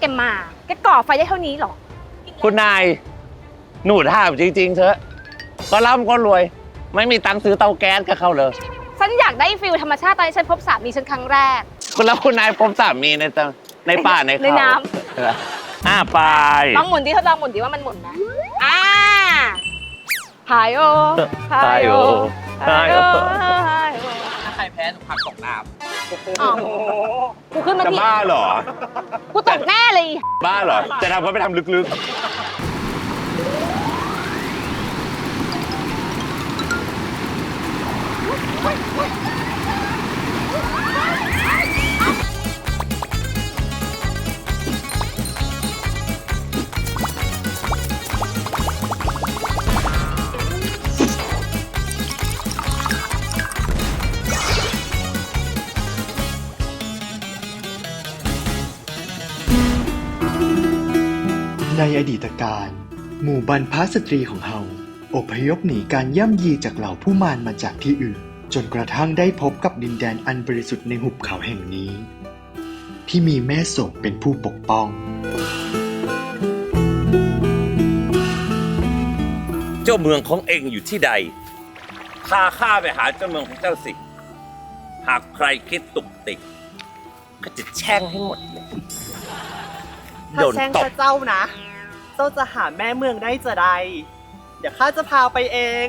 แกมาแกก่อไฟได้เท่านี้เหรอ คุณนาย หนูถามจริงๆเถอะ ก็ร่ำก็รวย ไม่มีตังค์ซื้อเตาแก๊สกับเขาเลย ฉันอยากได้ฟิลธรรมชาติตอนที่ฉันพบสามีฉันครั้งแรก คุณแล้วคุณนายพบสามีในตะในป่าในเขาในน้เอออ่าไป ลองหมุนดิทดลองหมุนดิว่ามันหมุนไหมอ่าหายโอไปโอหายโอไปโอหายโอถ้าใค รแพ้ถูกผลักตกน้อ๋อกูขึ้นมาจะที่บ้าเหรอ กูตกแน่เลย บ้าเหรอ จะทำเขาไปทำลึก ในอดีตการ หมู่บรรพสตรีของเฮาอพยพหนีการย่ำยีจากเหล่าผู้มารมาจากที่อื่น จนกระทั่งได้พบกับดินแดนอันบริสุทธิ์ในหุบเขาแห่งนี้ ที่มีแม่โศกเป็นผู้ปกป้องๆเจ้าเมืองของเองอยู่ที่ใดพาข้าไปหาเจ้าเมืองของเจ้าสิ หากใครคิดตุกติกก็จะแช่งให้หมดเลยำโดถ้านแช่งตบพระเจ้านะเจ้าจะหาแม่เมืองได้จะใด เดี๋ยวข้าจะพาไปเอง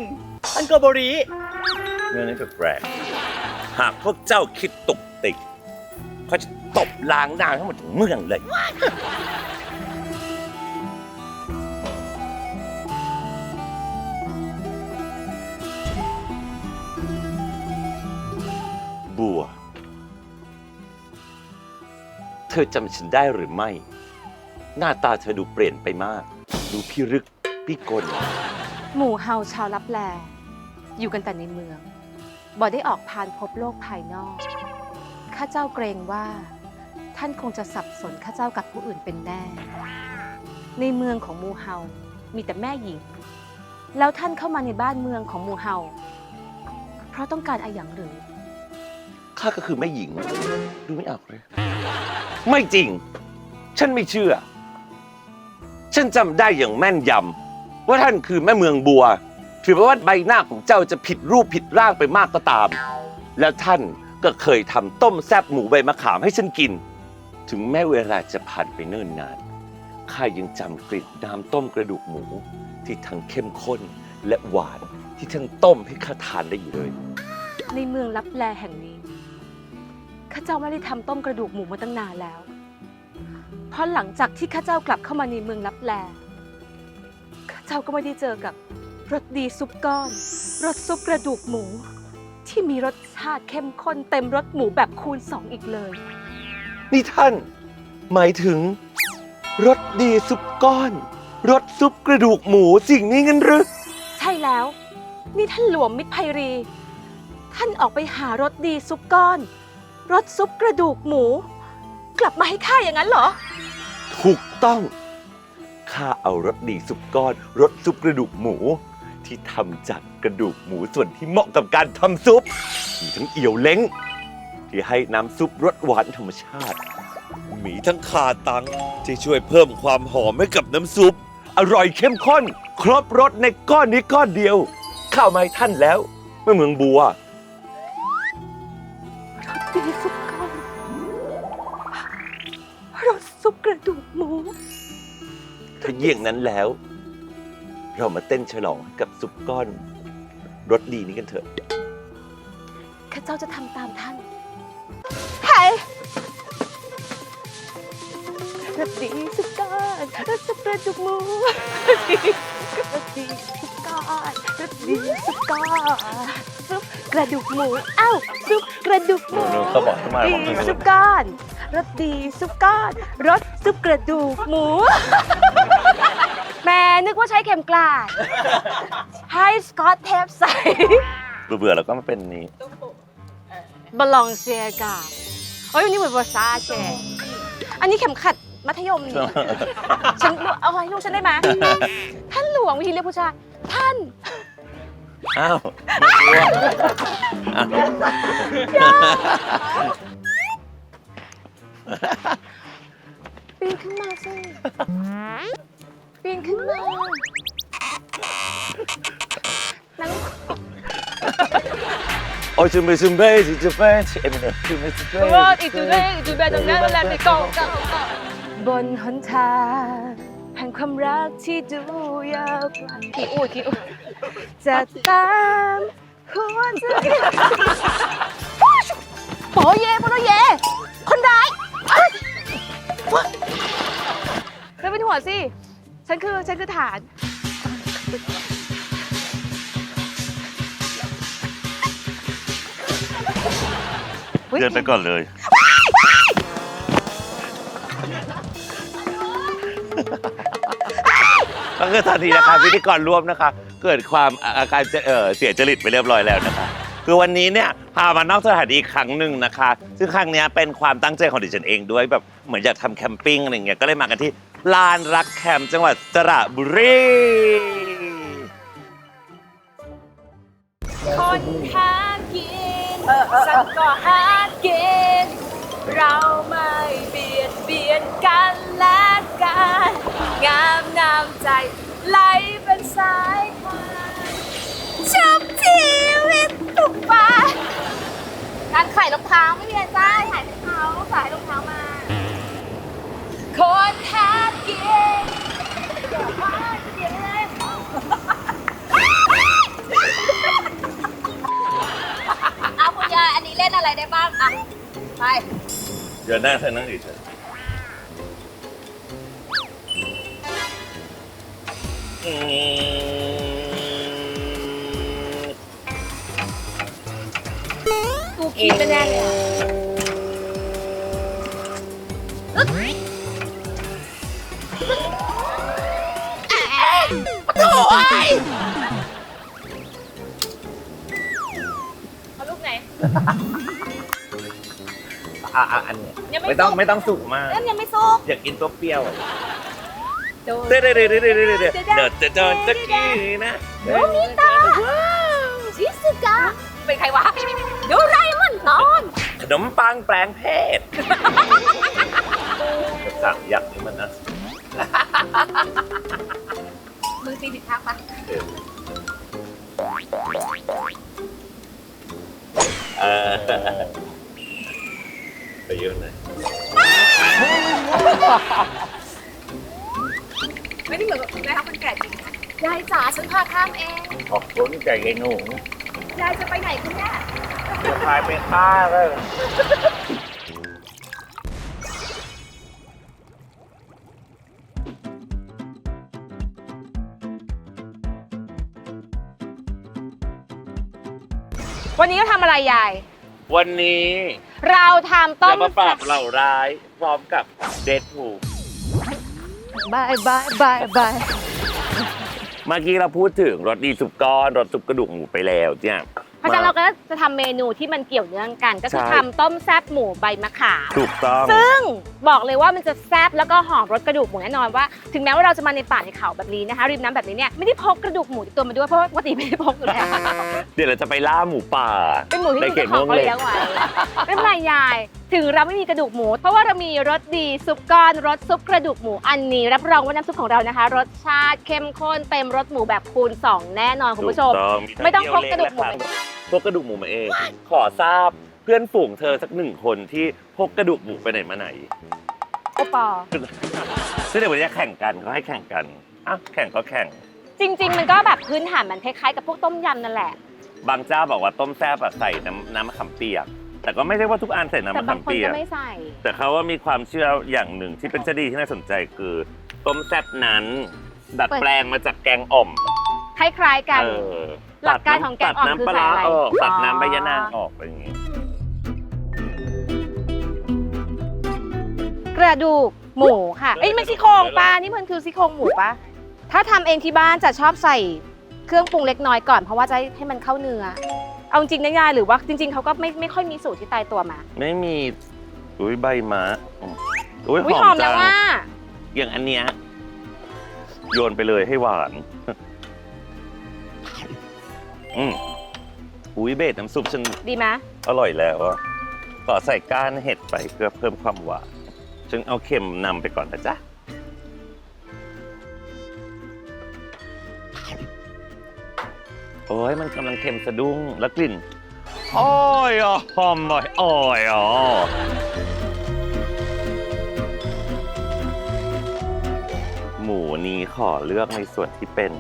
ท่านโกโบริ เรื่องนี้แปลกๆหากพวกเจ้าคิดตุกติกเขาจะตบล้างหน้าทั้งหมดทั้งเมืองเลย บัว เธอจำฉันได้หรือไม่ หน้าตาเธอดูเปลี่ยนไปมาก ดูพิรึกพิกล หมู่เฮาชาวลับแล อยู่กันแต่ในเมือง บ่ได้ออกพานพบโลกภายนอก ข้าเจ้าเกรงว่า ท่านคงจะสับสนข้าเจ้ากับผู้อื่นเป็นแน่ ในเมืองของหมูเฮา มีแต่แม่หญิง แล้วท่านเข้ามาในบ้านเมืองของหมูเฮา เพราะต้องการอะไรอย่างหรือ ข้าก็คือแม่หญิง ดูไม่ออกเลย ไม่จริง ฉันไม่เชื่อ ฉันจำได้อย่างแม่นยำว่าท่านคือแม่เมืองบัว ถือว่าใบหน้าของเจ้าจะผิดรูปผิดร่างไปมากก็ตาม แล้วท่านก็เคยทำต้มแซบหมูใบมะขามให้ฉันกิน ถึงแม้เวลาจะผ่านไปเนิ่นนานข้ายังจำกลิ่นน้ำต้มกระดูกหมู ที่ทั้งเข้มข้นและหวานที่ท่านต้มให้ข้าทานได้อยู่เลย ในเมืองลับแลแห่งนี้ ข้าเจ้าไม่ได้ทำต้มกระดูกหมูมาตั้งนานแล้ว เพราะหลังจากที่ข้าเจ้ากลับเข้ามาในเมืองลับแลข้าเจ้าก็ไม่ได้เจอกับรสดีซุปก้อนรสซุปกระดูกหมู ที่มีรสชาติเข้มข้นเต็มรสหมูแบบคูณสองอีกเลย นี่ท่าน หมายถึงรสดีซุปก้อนรสซุปกระดูกหมูสิ่งนี้งั้นหรือ ใช่แล้ว นี่ท่านหลวมมิตรไพรี ท่านออกไปหารสดีซุปก้อนรสซุปกระดูกหมู กลับมาให้ข้าอย่างนั้นเหรอ ถูกต้องข้าเอารสดีซุปก้อนรสซุปกระดูกหมู ที่ทำจากกระดูกหมูส่วนที่เหมาะกับการทำซุป มีทั้งเอี่ยวเล้ง ที่ให้น้ำซุปรสหวานธรรมชาติ มีทั้งคาตังที่ช่วยเพิ่มความหอมให้กับน้ำซุป อร่อยเข้มข้น ครบรสในก้อนนี้ก้อนเดียว ข้าวมาให้ท่านแล้วเมื่อเมืองบัว กระดูกหมู ถ้าเยี่ยงนั้นแล้ว เรามาเต้นฉลองให้กับซุปก้อนรสดีนี้กันเถอะ ข้าเจ้าจะทำตามท่านเฮ้ยรสดีซุปก้อนรสซุปกระดูกหมูรสดีรสดีซุปก้อนรสดีซุปก้อนซุปกระดูกหมูเอ้าซุปกระดูกหมู เขาบอกทำไมดีบอกทำไมซุปก้อนรสดีซุปก้อนรส ซุปกระดูกหมูแม่นึกว่าใช้เข็มกลาดให้สกอตเทปใส่ เบื่อๆแล้วก็มาเป็นนี้บลองเซียกาเฮ้ยวันนี้เหมือนวอร์ซาเชอันนี้เข็มขัดมัธยมนี่ ฉันเอาให้ลูกฉันได้ไหม ท่านหลวงวิธีเรียกผู้ชาย ท่านอ้าวไม่กลัวอ้าว ปีนขึ้นมาสิปีนขึ้นมานั่งโอ้ยจูบ bị chuẩn bị chị chuẩn bị em nữa chuẩn bị chuẩn เวอร์อีจูเบ้อีจูเบ้ตรงนั้นแหละไปเกาะเกาะเกาบนหนทางแห่งความรักที่ดูยาวไกลขี้อูดขี้อูดจะตามหัวใจโปเยโปโยเย่คนร้ายเอ้ย ธอเป็นหัวสิ ฉันคือ ฉันคือฐาน เดินไปก่อนเลย ก็คือตอนนี้นะคะพิธีกรร่วมนะคะ เกิดความอาการเอ่อเสียจริตไปเรียบร้อยแล้วนะคะ คือวันนี้เนี่ยพามานอกสถานที่อีกครั้งหนึ่งนะคะ ซึ่งครั้งเนี้ยเป็นความตั้งใจของดิฉันเองด้วยแบบเหมือนอยากทำแคมปิ้งอะไรเงี้ยก็เลยมากันที่ ลานรักแคมป์จังหวัดสระบุรีคนหากินฉันก็หากิน เราไม่เบียดเบียนกันและกัน งามน้ำใจไหลเป็นสายทานชุบชีวิตทุกฟ้าการขายรองเท้าไม่มีอะไรจ้าขายรองเท้าขายรองเท้ามา คนหากินก็หากินเอาคุณยายอันนี้เล่นอะไรได้บ้างอะไปเดี๋ยวหน้าเธอนั่งเฉยๆอืม กูคิดแน่ได้เลยอะ เอาลูกไหน อะอะอันเนี้ยยังไม่ไม่ต้องสุก ไม่ต้องสุกมากเล่นยังไม่สุกอยากกินตัวเปรี้ยวดูเดี๋ยวเดี๋ยวเดี๋ยวเดี๋ยวเดี๋ยวเดี๋ยวเดี๋ยวเดี๋ยวจะโดนตะกี้นะโนมิตะชิสุกะเป็นใครวะโดราเอมอนตอนขนมปังแปลงเพศสั่งยักษ์นี่มันนะ มือตีผิดทางปะเออไปเยอะหน่อยไม่ได้เหมือนกับคุณนะครับคนแก่จริงยายจ๋าฉันพาข้ามเอง ขอบคุณใจไอ้หนูยายจะไปไหนคุณแม่จะพายไปฆ่าเลย วันนี้เราทำอะไรยาย วันนี้เราทำต้จะมมาปราบเหล่าร้ายพร้อมกับเดดพูบายบายบายบายเมื่อกี้เราพูดถึงรสดีสุปก้อนรสซุปกระดูกหมูไปแล้วเนี่ย เพราะฉะนั้นเราก็จะทำเมนูที่มันเกี่ยวเนื่องกัน ก็คือใช่ ทำต้มแซ่บหมูใบมะขาม ถูกต้อง ซึ่งบอกเลยว่ามันจะแซ่บแล้วก็หอมรสกระดูกหมูแน่นอนว่า ถึงแม้ว่าเราจะมาในป่าในเขาแบบนี้นะคะริมน้ำแบบนี้เนี่ยไม่ได้พกกระดูกหมูติดตัวมาด้วยเพราะว่าปกติไม่ได้พกอยู่แล้ว เดี๋ยวเราจะไปล่าหมูป่า เป็นหมูที่ในมีเขเจ้าตของเมืองเขาเลยเลี้ยงไว้ไม่เป็นไรยาย ถึงเราไม่มีกระดูกหมู เพราะว่าเรามีรสดีซุปก้อนรสซุปกระดูกหมูอันนี้ รับรองว่าน้ำซุปของเรานะคะ รสชาติเข้มข้นเต็มรสหมูแบบคูณสองแน่นอนคุณผู้ชมถูต้องไม่ต้องพกกระดูกหมูทั้งเยวเล็และพกกระดูกหมูมาเอง ขอทราบเพื่อนฝูงเธอสักหนึ่งคนที่พกกระดูกหมูไปไหนมาไหนโอปอซึ่งเดี๋ยววันนี้แข่งกันเขาให้แข่งกันอะแข่งก็แข่ง จริง ๆ มันก็แบบพื้นฐานมันคล้ายๆกับพวกต้มยำนั่นแหละ บางเจ้าบอกว่าต้มแซ่บอะใส่น้ำน้ำมะขามเปียก แต่ก็ไม่ใช่ว่าทุกอันใส่น้ำแต่มะบาขางมคนเปียก็กไม่ใส่ แต่เขาว่ามีความเชื่ออย่างหนึ่งที่เป็นเจดีที่น่าสนใจคือต้มแซ่บนั้น ดัดแปลงมาจากแกงอ่อมคล้ายๆกัน เออหลักการของแกงอ่อมตัดคือน้ำปลาใส่ร้าอะไร ออกตัดอ๋อน้ำใบยะนางออกอะไรอย่างงี้ กระดูกหมูค่ะเอ้ยไม่ซี่โครงปลานี่มันคือซี่โครงหมูปะถ้าทำเองที่บ้านจะชอบใส่เครื่องปรุงเล็กน้อยก่อนเพราะว่าจะให้มันเข้าเนื้อ เอาจริงนะยายหรือว่าจริง ๆเขาก็ไม่ไม่ค่อยมีสูตรที่ตายตัวมาไม่มีอุ้ยใบมะอืมอุ้ยอุ้ยหหออมมจัแล้วงว่า อย่างอันเนี้ยโยนไปเลยให้หวาน อืมอุ้ยเบสน้ำซุปฉันดีไหมอร่อยแล้วอะขอใส่ก้านเห็ดไปเพื่อเพิ่มความหวานฉันเอาเค็มนำไปก่อนนะจ๊ะ โอ้ยมันกำลังเค็มสะดุ้งแล้วกลิ่นโอ้ยอะหอมบ่อยโอ้ยอะหมูนี้ขอเลือกในส่วนที่เป็น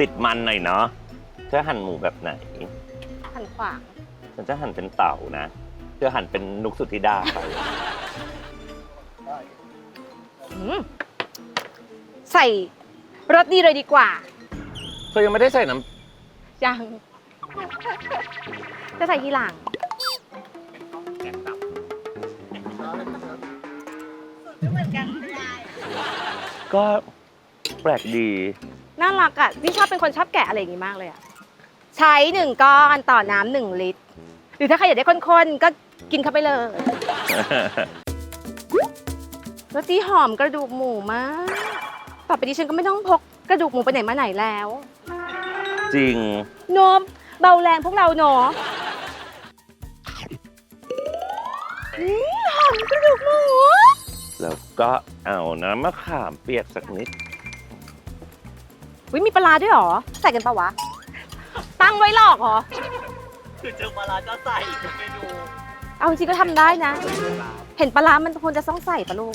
ติดมันหน่อยเนาะจะหั่นหมูแบบไหน หันขวางฉันจะหั่นเป็นเต่านะเธอหั่นเป็นนุกสุธิดาไปอืมใส่รสดีเลยดีกว่า เธอยังไม่ได้ใส่น้ ยัง จะใส่ทีหลังำแกงตับก็แปลกดี น่ารักอะนี่ชอบเป็นคนชอบแกะอะไรอย่างงี้มากเลยอะ ใช้หนึ่งก้อนต่อน้ำหนึ่งลิตร หรือถ้าใครอยากได้ข้นๆ ก็กินเข้าไปเลยรสดีหอมกระดูกหมูมาก ต่อไปนี้ฉันก็ไม่ต้องพกกระดูกหมูไปไหนมาไหนแล้ว จริงโนมเบาแรงพวกเราเนาะอืมหอมกระดูกหมูแล้วก็เอาน้ำมะขามเปียกสักนิด วิมีปลาร้าด้วยเหรอ ใส่กันปะวะ ตั้งไว้หลอกเหรอ คือเจอปลาร้าก็ใส่ทุกเมนูเอาจริงๆก็ทำได้นะ เห็นปลาร้ามันควรจะต้องใส่ปะลูก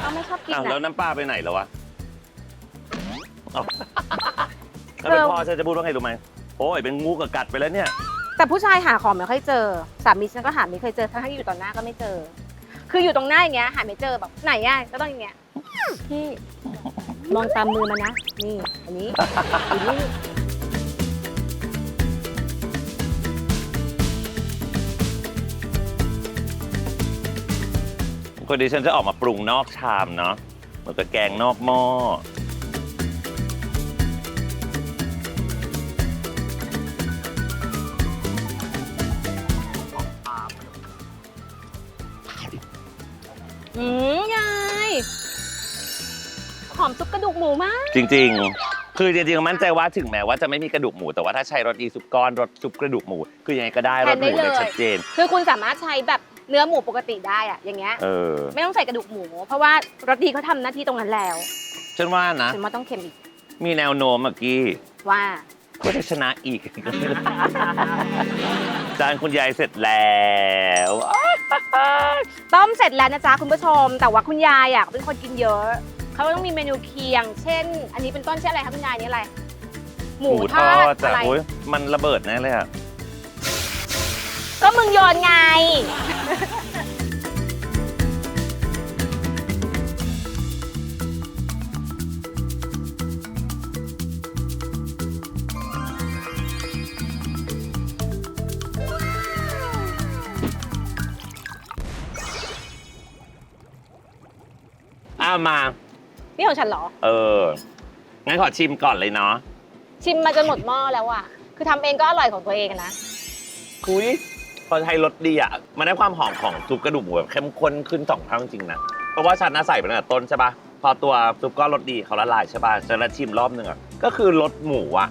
เอาไม่ชอบกินอ้าวแล้วนะน้ำปลาไปไหนแล้ววะเอา ถ้าเอเป็นอพ่อฉันจะพูดว่าไงรู้ไหมโอ้ยเป็นงูกับกัดไปแล้วเนี่ย แต่ผู้ชายหาของไม่ค่อยเจอ สามีฉันก็หาไม่เคยเจอทั้งที่อยู่ต่อหน้าก็ไม่เจอ คืออยู่ตรงหน้าอย่างเงี้ยหาไม่เจอแบบไหนอะก็ต้องอย่างเงี้ยพี่มองตามมือมานะ นี่ อันนี้อันนี้คนดีฉันจะออกมาปรุงนอกชามเนาะเหมือนกับแกงนอกหม้ออื อมซุปกระดูกหมูมาก จริง ๆ คือจริงๆมั่นใจว่าถึงแม้ว่าจะไม่มีกระดูกหมู แต่ว่าถ้าใช้รสดีซุปก้อนรสซุปกระดูกหมู คือยังไงก็ได้รสหมูเนี่ยชัดเจน คือคุณสามารถใช้แบบเนื้อหมูปกติได้อะอย่างเงี้ยเออ ไม่ต้องใส่กระดูกหมู เพราะว่ารสดีเขาทำหน้าที่ตรงนั้นแล้วฉันว่านะฉันว่าต้องเค็มอีกมีแนวโน้มเมื่อกี้ว่าก็จะชนะอีก จานคุณยายเสร็จแล้วต้มเสร็จแล้วนะจ๊ะคุณผู้ชม แต่ว่าคุณยายอะเป็นคนกินเยอะ เขาต้องมีเมนูเคียง เช่น อันนี้เป็นต้นชื่ออะไรคะคุณยายนี่อะไร หมูทอดจ้ะอะไรโอ้ยมันระเบิดแน่เลยอะก็มึงโยนไง อ้าวมา นี่ของฉันเหรอ เออ งั้นขอชิมก่อนเลยเนาะ ชิมมาจนหมดหม้อแล้วอะคือทำเองก็อร่อยของตัวเองอะนะ คุยพอใช้รสดีอะ มันได้ความหอมของซุปกระดูกหมูแบบเข้มข้นขึ้นสองเท่าจริงๆนะ เพราะว่าฉันน่ะใส่ไปตั้งแต่ต้นใช่ปะพอตัวซุปก้อนรสดีเขาละลายใช่ปะฉันละชิมรอบหนึ่งอะ ก็คือรสหมูอะ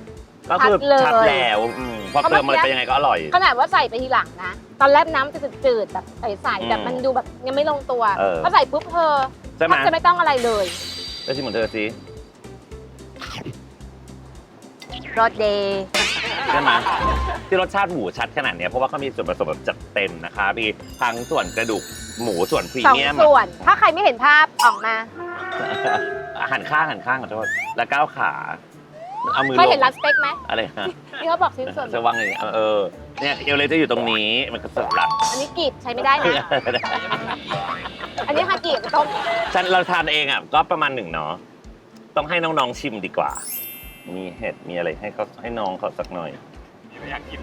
ก็คือชัดเลยชัดแล้วอืมพอเติมมัน ไปยังไงก็อร่อย ขนาดว่าใส่ไปทีหลังนะ ตอนแรกน้ำจะจืดๆแบบใสๆแบบอืมมันดูแบบยังไม่ลงตัวเออ พอใส่ปุ๊บเธอใช่ไหม แทบจะไม่ต้องอะไรเลย แล้วชิมของเธอสิรสเดย์ใช่ไหมที่รสชาติหมูชัดขนาดเนี้ยเพราะว่าเขามีส่วนผสมแบบจัดเต็มนะคะมีทั้งส่วนกระดูกหมูส่วนพรีสองเมียมส่วน ถ้าใครไม่เห็นภาพออกมา หันข้างหันข้างขอโทษแล้วก้าวขา เอามือเคยเห็นลงร้านสเต็กไหมอะไรฮะที่เขาบอกชิ้นส่วน จะวางอย่างนี้เออเออเนี่ยเอวเลยจะอยู่ตรงนี้มันก็สลับอันนี้กรีบใช้ไม่ได้นะ อันนี้ฮากิไปต้มฉันเราทานเองอะก็ประมาณหนึ่งเนาะต้องให้น้องๆชิมดีกว่า มีเห็ดมีอะไรให้เขาให้น้องเขาสักหน่อย อยากกิน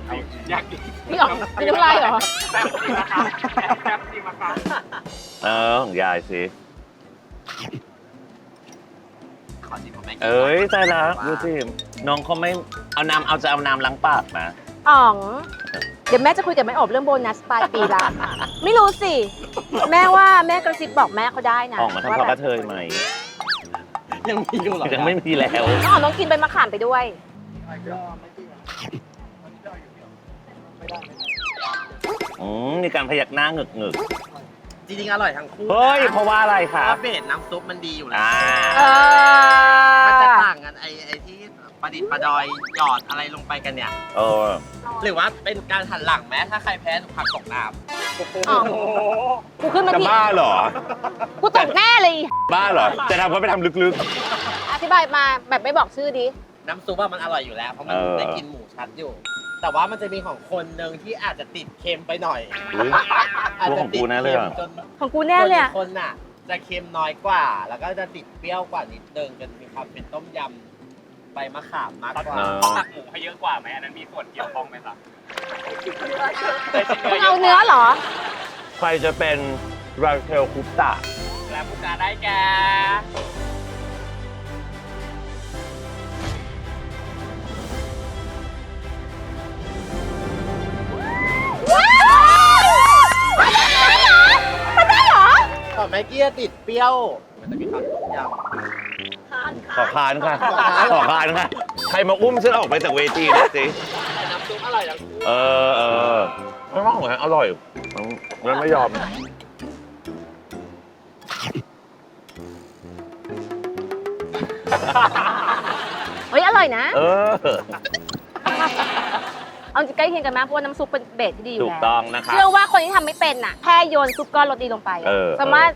อยากกินนี่หรอมีน้ำลายเหรอ แซ่บจริงนะครับแซ่บจริงนะครับเออของยายสิ ขอชิมของแม่เอ้ยใจละดูสิน้องเขาไม่เอาน้ำเอาจะเอาน้ำล้างปากมาอ๋อง เดี๋ยวแม่จะคุยกับแม่อบเรื่องโบนัสปลายปีละ ไม่รู้สิ แม่ว่าแม่กระซิบบอกแม่เขาได้นะออกมาทำว่าข้าวแบกบระเทยไหมยังมีอยู่เหรอยังไม่มีแล้ว น้องอ๋องต้องกินใบมะขามไปด้วย อืมมีการพยักหน้าเหงึกหงึก จริงๆอร่อยทั้งคู่เฮ้ยนะเพราะว่าอะไรเพคะราะว่าเบสน้ำซุปมันดีอยู่แล้วอ่า เออ มันจะต่างกันไอ้ไอ้ที่ประดิษฐ์ประดอยหยอดอะไรลงไปกันเนี่ย เออ หรือว่าเป็นการหันหลังแม้ถ้าใครแพ้ถูกผักตกน้อ๋อกูขึ้นมาจะทีบ้าเหรอ กูตกแน่เลย บ้าเหรอ จะทำก็ไปทำลึก อธิบายมาแบบไม่บอกชื่อดิำน้ำซุปว่ามันอร่อยอยู่แล้ว เพราะมันเออ ได้กินหมูชัดอยู่ แต่ว่ามันจะมีของคนหนึ่งที่อาจจะติดเค็มไปหน่อยๆอุ๊ย อาจจะติดของกูแน่เลยเค็มอะจนของกูแน่เลยส่วอะนอีกคนน่ะ จะเค็มน้อยกว่า แล้วก็จะติดเปรี้ยวกว่านิดนึงจนมีความเป็นต้มยำใบมะขามมากกว่า เนอะ ตักหมูให้เยอะกว่าไหมอันนั้นมีส่วนเกี่ยวข้องไหมครับมึงเอาเนื้อเหรอ ใครจะเป็นราเทลคุปตะแล้วผู้การได้แก แต่แม็กกี้ติดเปรี้ยว มันจะมีความต้มยขอคานค่ะ ขอคานค่ะ ใครมาอุ้มฉันออกไปจากเวทีหน่อยสิำแต่น้ำซุปอร่อยทั้งคู่เออเออไม่ว่าของฉันอร่อยมันไม่ยอม เฮ้ยอร่อยนะ เออ เอาจริงใกล้เคียงกันมากเพราะว่าน้ำซุปเป็นเบสที่ดีอยู่ถูกแล้วต้องนะคะเชื่อว่าคนที่ทำไม่เป็นน่ะแค่โยนซุปก้อนโรตีลงไป เออ สามารถ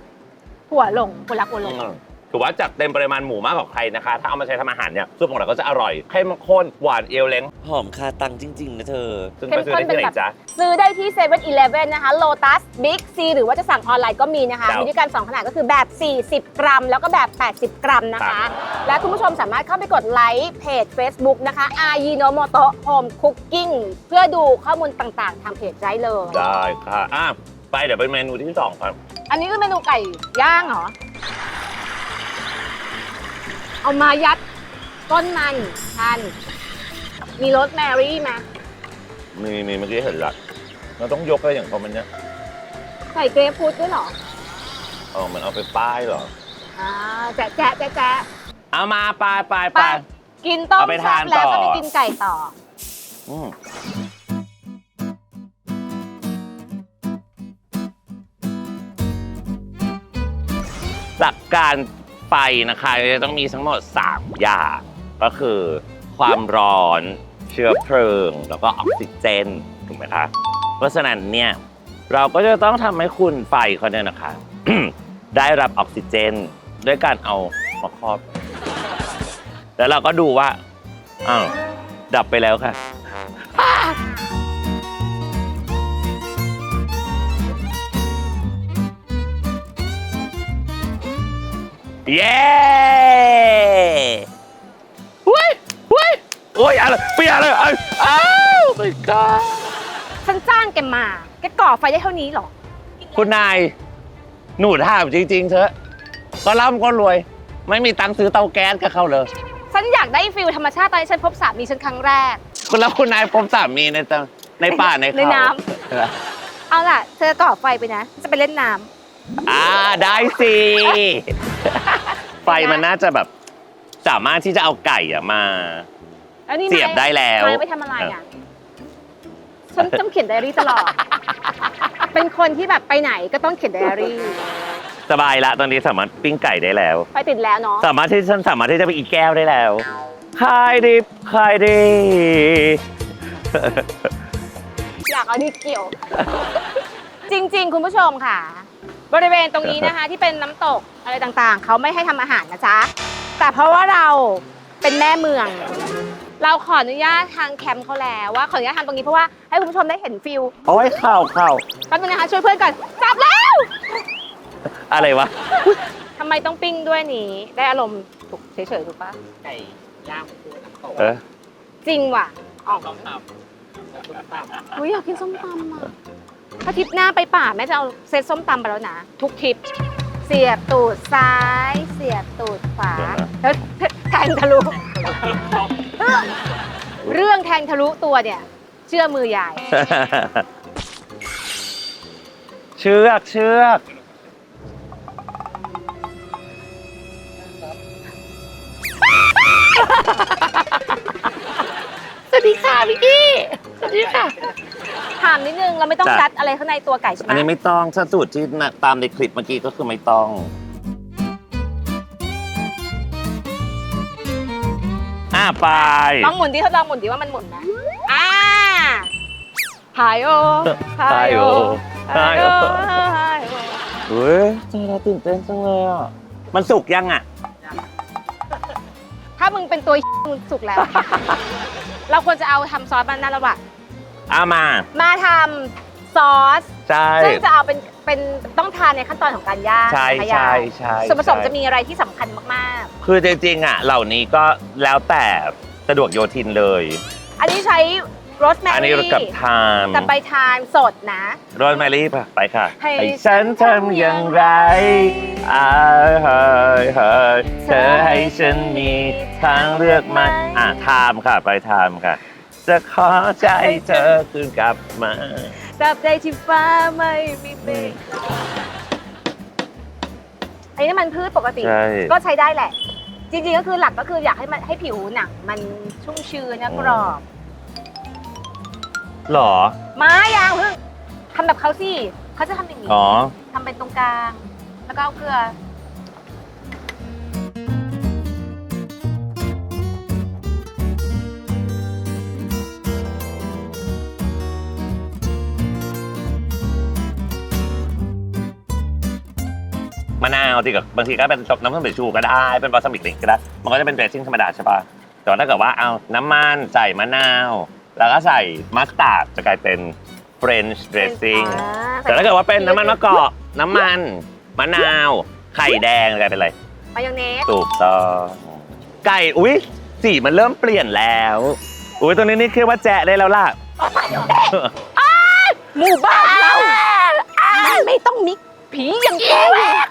หัวลงหัวรักหัวลงอืมถือว่าจัดเต็มปริมาณหมูมากกว่าใครนะคะ ถ้าเอามาใช้ทำอาหารเนี่ยซุปของเราก็จะอร่อยเข้มข้นหวานเอวเล้งหอมคาตังจริง ๆ นะเธอ ซึ่งไปซื้อได้ที่ไหนจ๊ะ ซื้อได้ที่7 e เ e ่ e อนะคะ Lotus Big C หรือว่าจะสั่งออนไลน์ก็มีนะคะ ครับมีด้วยกัน2ขนาดก็คือแบบ 40 กรัม แล้วก็แบบ 80 กรัมนะครัคะ บ และคุณผู้ชมสามารถเข้าไปกดไลค์เพจ Facebook นะคะ a y i n o m o t o Home Cooking เพื่อดูข้อมูลต่างๆ ทางเพจได้เลย ได้ค่ะอะไปเดี๋ยวเป็นเมนูที่สองครับ อันนี้คือเมนูไก่ย่างเหรอ เอามายัดก้นมันทาน มีโรสแมรี่ไหมมีมีเมื่อกี้เห็นละเราต้องยกอะไรอย่างพอมันเนี้ยใส่เกรฟฟูดด้วยเหรอเออมันเอาไปป้ายเหรออ่าแจ๊ะแจ๊ะแจ๊ะแจ๊ะเอามาไปไปไปไปกินต้มเอาไปแซ่ทาบนแล้วต่อ ก็ไปกินไก่ต่อ อืม หลักการไฟนะคะจะต้องมีทั้งหมด 3 อย่าง ก็คือความร้อนเชื้อเพลิง แล้วก็ออกซิเจนถูกไหมคะเพราะฉะนั้นเนี่ยเราก็จะต้องทำให้คุณไฟเขาเนี่ยนะคะ ได้รับออกซิเจนด้วยการเอามาครอบ แล้วเราก็ดูว่าอ้าวดับไปแล้วค่ะ เย้เว้ยเว้ยโอ้ยอะไรเปียอะไรเอ้ยอ้าวไม่กล้าฉันจ้างแกมาแกก่อไฟได้เท่านี้เหรอ คุณนาย หนูถามจริงๆเถอะก็ร่ำก็รวย ไม่มีตังค์ซื้อเตาแก๊สกับเขาเลยฉันอยากได้ฟิลธรรมชาติตอนที่ฉันพบสามีฉันครั้งแรก คุณแล้วคุณนายพบสามีในตะในป่าในเขาในน้ เอาล่ะ เธอก่อไฟไปนะ จะไปเล่นน้ำ อ่าได้สิไฟมันน่าจะแบบ สามารถที่จะเอาไก่อะมาแล้วนี่เสียบได้แล้ว ไม้ไปทำอะไรอะ ฉันต้องเขียนไดอารี่ตลอด เป็นคนที่แบบไปไหนก็ต้องเขียนไดอารี่ สบายละตอนนี้สามารถปิ้งไก่ได้แล้วไฟติดแล้วเนาะ สามารถที่ฉันสามารถที่จะไปอีกแก้วได้แล้วขายดีขายดี อยากเอานี่เกี่ยว จริง ๆ คุณผู้ชมค่ะ บริเวณตรงนี้นะคะ ที่เป็นน้ำตกอะไรต่างๆ เขาไม่ให้ทำอาหารนะจ๊ะ แต่เพราะว่าเราเป็นแม่เมือง เราขออนุญาตทางแคมป์เขาแล้วว่าขออนุญาตทำตรงนี้เพราะว่าให้คุณผู้ชมได้เห็นฟิลโอ้ยเข้าเข้าแป๊บนึงนะคะช่วยเพื่อนก่อนจับแล้วอะไรวะ ทำไมต้องปิ้งด้วยนี้ได้อารมณ์ถูกเฉยๆถูกปะไก่ย่างคู่น้ำตกเออจริงว่ะออกต้มตำแล้วส้มตำ อุ้ยอยากกินส้มตำอะ ถ้าทริปหน้าไปป่าแม่จะเอาเซตส้มตำไปแล้วนะทุกทริป เสียบตูดซ้าย เสียบตูดขวาเดี๋ยวนะแล้วแทงทะลุ เรื่องแทงทะลุตัวเนี่ย เชื่อมือใหญ่เชือกเชือกสวัสดีค่ะพี่กี้ สวัสดีค่ะ ถามนิดนึงเราไม่ต้องจ้ะยัดอะไรข้างในตัวไก่ใช่ไหมอันนี้ไม่ต้องถ้าสูตรที่ตามในคลิปเมื่อกี้ก็คือไม่ต้องอ่าไปลองหมุนดิทดลองหมุนดิว่ามันหมุนไหมอ่าหายโอหายโอหายโอหายโอหายโอเฮ้ยใจเราตื่นเต้นจังเลยอะมันสุกยังอะ ถ้ามึงเป็นตัวมึงสุกแล้ว เราควรจะเอาทำซอสมันนั่นแล้วอะ เอามา มาทำซอส ใช่ ซึ่งจะเอาเป็นเป็นต้องทานในขั้นตอนของการย่างใช่นะคะใช่ยายใช่ส่วนผสมใช่จะมีอะไรที่สำคัญมากคือจริงๆอะ เหล่านี้ก็แล้วแต่สะดวกโยทินเลย ๆ อันนี้ใช้โรสแมอันนี้รี่กับไทม์กับใบทานสดนะโรสแมรี่ป่ะ ไปค่ะให้ฉันทำอย่างไรอ่าเฮ้ยเฮ้ยเธอให้ฉันมีทางเลือกไหมอะไทม์ค่ะ ไปไทม์ค่ะ จะขอใจเธอคืนกลับมาจับใจที่ฟ้าไม่มีเมฆอันนี้น้ำมันพืชปกติ ใช่ ก็ใช้ได้แหละ จริงๆก็คือหลักก็คืออยากให้มันให้ผิวหนังมันชุ่มชื้นนะกรอบ หรอมาอย่างเพิ่งทำแบบเขาสิเขาจะทำอย่างนี้อ๋อ ทำเป็นตรงกลาง แล้วก็เอาเกลือะนาวที่กับบางทีก็เป็นน้ำส้มสายชูก็ได้ เป็นบอสมิกลิกก็ได้ มันก็จะเป็นเบสซิ่งธรรมดาใช่ปะแต่ว่าถ้าเกิดว่าเอาน้ำมันใส่มะนาว แล้วก็ใส่มัสตาร์ดจะกลายเป็น French dressing อ่าแต่ถ้าเกิดว่าเป็นน้ำมันมะกอกน้ำมันมะนาว ไข่แดงจะกลายเป็นอะไรมายองเนสถูกต้องไก่อุ๊ยสีมันเริ่มเปลี่ยนแล้ว อุ๊ยตัวนี้นี่คือว่าแจะได้แล้วล่ะหมู่บ้านเรามันไม่ต้องมิก ผีอย่างแก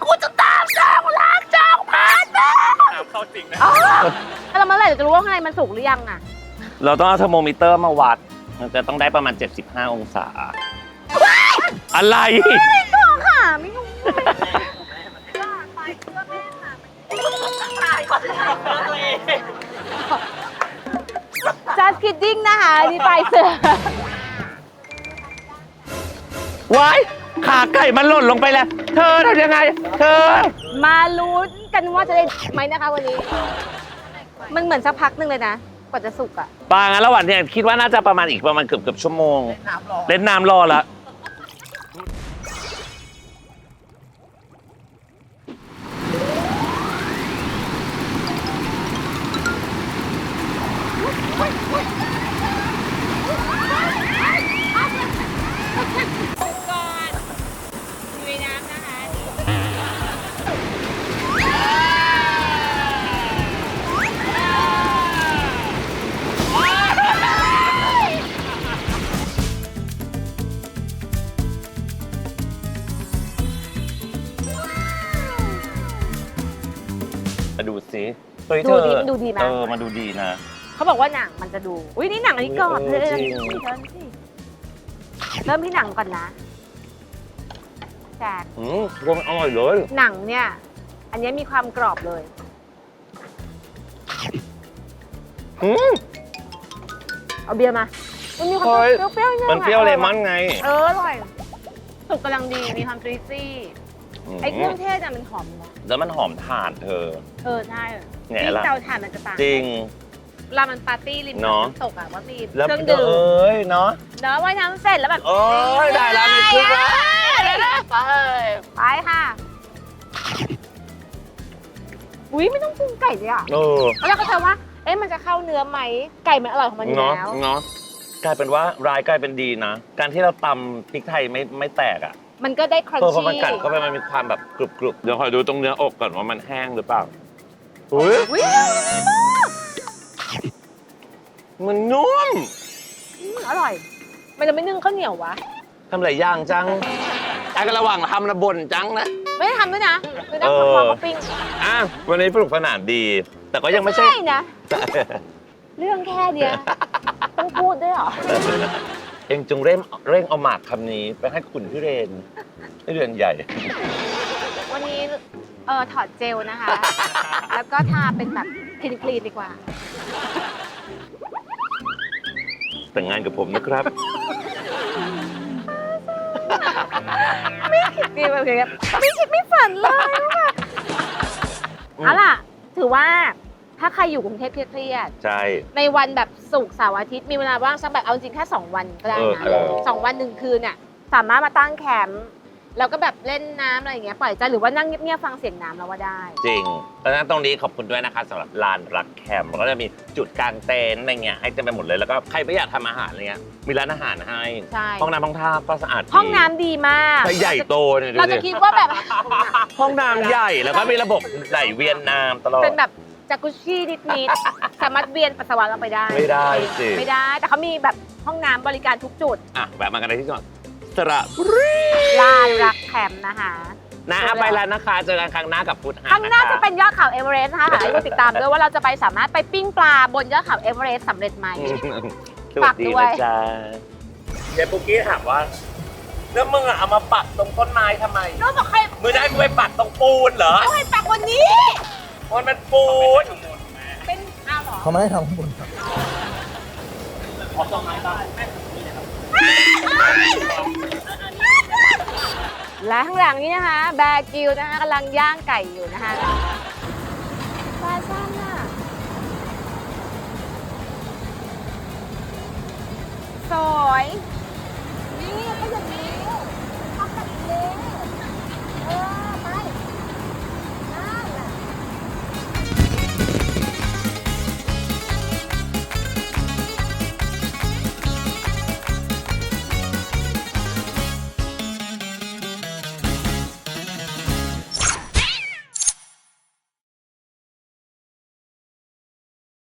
กูจะตามจองล้างจองผ่านนะน้ำเข้าจริงนะแล้วเมื่อไหร่เราจะรู้ว่าข้างในมันสุกหรือยังอะ เราต้องเอาเทอร์โมมิเตอร์มาวัด มันจะต้องได้ประมาณ 75 องศา อะไรค่ะไม่รู้ just kidding นะคะนี่ปลายเสือว้าย ขาไก่มันหล่นลงไปแล้ว เธอทำยังไง เธอ มาลุ้นกันว่าจะได้ไหมนะคะวันนี้ มันเหมือนสักพักหนึ่งเลยนะ กว่าจะสุกอะปางั้นระหว่างเนี่ยคิดว่าน่าจะประมาณอีกประมาณเกือบเกือบชั่วโมงน้ำร้อนเล่นน้ำรอละ เฮ้ยเธอดูดีมันดูดีไหม เออมาดูดีนะ เขาบอกว่าหนังมันจะดู อุ้ยนี่หนังอันนี้กรอบเอเลอยจริง เริ่มสิเริ่มที่หนังก่อนนะแจกอืมรวมนอร่อยเลย หนังเนี่ย อันนี้มีความกรอบเลย อืม เอาเบียร์มา มันมีความเฮ้ย เปรี้ยวๆนิดนึงมันเปรี้ยวะเลมอนไง เอออร่อย สุกกำลังดี มีความฟรีซี่ ไอ้เครื่องเทศอะมันหอมนะแล้วมันหอมถ่านเธอ เออใช่เนี่ยที่ล่ะเตาถ่านมันจะต่างจริง เวลามันปาร์ตี้ริมเนอะน้ำตกอะว่ามีแล้วเครื่องเอดื่ม้ยเนาะ เนาะว่ายน้ำเสร็จแล้วแบบโอ้ยได้แล้วมีเครื่องแล้วไปไปค่ะ อุ้ยไม่ต้องปรุงไก่เลยอะเออแล้วก็เธอว่า เอ๊ะ มันจะเข้าเนื้อไหม ไก่มันอร่อยของมันอยู่เนาะแล้ว เนาะกลายเป็นว่าร้ายกลายเป็นดีนะ การที่เราตำพริกไทยไม่ไม่แตกอะ มันก็ได้ครันเออพอชี่มันกัดเข้าไปมันมีความแบบกรุบกรุบเดี๋ยวคอยดูตรงเนื้ออกก่อนว่ามันแห้งหรือเปล่าอุ้ยอุ้ยมันนุ่มอืมอร่อย มันจะไม่นึ่งข้าวเหนียววะ ทำหลายอย่างจังไอ้ก็ระหว่างทำระบนจังนะ ไม่ได้ทำด้วยนะคือนั่งเออพอเขาปิ้งอะวันนี้สนุกสนานดี แต่ก็ยังไม่ใช่ ใช่นะ เรื่องแค่เนี้ยต้องพูดด้วยเหรอ เองจงเร่งเร่งเอาหมากคำนี้ไปให้คุณพี่เรนพี่เรนใหญ่ วันนี้เออถอดเจลนะคะ แล้วก็ทาเป็นแบบคลีนคลีนๆดีกว่า แต่งงานกับผมนะครับอมีแบบอย่างเงี้ยไม่คิดไม่ฝันเลยว่าแบบเอาล่ะ ถือว่า ถ้าใครอยู่กรุงเทพเครียดใช่ๆในวันแบบศุกร์เสาร์อาทิตย์มีเวลาว่างสักแบบเอาจริงแค่ 2 วันก็ได้นะเออเออ สองวันหนึ่งคืนเนี่ยสามารถมาตั้งแคมป์แล้วก็แบบเล่นน้ำอะไรอย่างเงี้ยปล่อยใจหรือว่านั่งเงียบๆฟังเสียงน้ำแล้วว่าได้ จริงเพราะฉะนั้นตรงนี้ขอบคุณด้วยนะคะสำหรับลานรักแคมป์แล้วก็จะมีจุดกางเต็นท์อะไรเงี้ยให้เต็มไปหมดเลยแล้วก็ใครไม่อยากทำอาหารอะไรเงี้ยมีร้านอาหารให้ใช่ ห้องน้ำห้องท่าก็สะอาดดีห้องน้ำดีมาก ใหญ่โตเนี่ยดูเราจะดิคิดว่าแบบ ห้องน้ำใหญ่แล้วก็มีระบบไหลเวียนน้ำตลอด เป็นแบบ จากุชี่นิดๆ สามารถเวียนปัสสาวะเราไปได้ไม่ได้สิ ไม่ได้ แต่เขามีแบบห้องน้ำบริการทุกจุดอะแวะมากันได้ที่จังหวัดสระบุรีลานรักแคมป์นะคะ นะไปแล้วนะคะ เจอกันครั้งหน้ากับพุทธะข้างหน้าค จะเป็นยอดเขาเอเวอเรสต์นะคะให้คุณติดตามด้วยว่าเราจะไปสามารถไปปิ้งปลาบนยอดเขาเอเวอเรสต์สำเร็จไหม สวัสดีฝากด้วนะยจ๊ะเจปุกกี้ถามว่าแล้วมึงอะเอามาปักตรงต้นไม้ทำไมน้องบอกใครมึงได้มึงไปปักตรงปูนเหรอเอาให้ปักวันนี้ มันมันปูนเป็นอ้าวเหรอเขาไม่ได้ทำข้างบนครับขอต้องไม้ได้และข้างหลังนี้นะคะ แบร์กิลนะคะกำลังย่างไก่อยู่นะคะปลาซ่านอะสวย